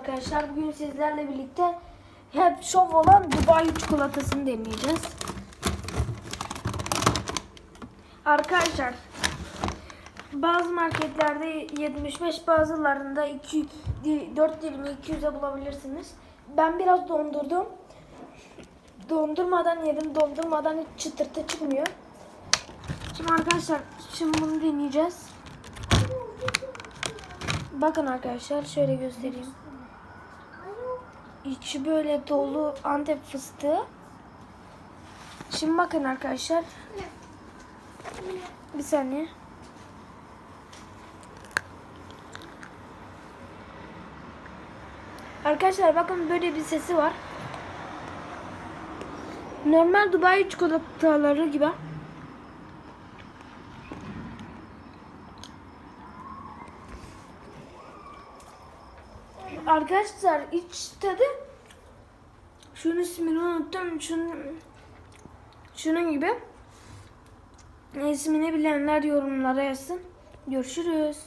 arkadaşlar. Bugün sizlerle birlikte hep şov olan Dubai çikolatasını deneyeceğiz. Arkadaşlar bazı marketlerde 75 bazılarında 2 4 dilimi 200'e bulabilirsiniz. Ben biraz dondurdum. Dondurmadan yedim. Dondurmadan hiç çıtırtı çıkmıyor. Şimdi arkadaşlar şimdi bunu deneyeceğiz. Bakın arkadaşlar şöyle göstereyim. İçi böyle dolu antep fıstığı. Şimdi bakın arkadaşlar. Bir saniye. Arkadaşlar bakın böyle bir sesi var. Normal Dubai çikolataları gibi. Arkadaşlar iç tadı şunun ismini unuttum. Şunun, şunun gibi. İsmini bilenler yorumlara yazsın. Görüşürüz.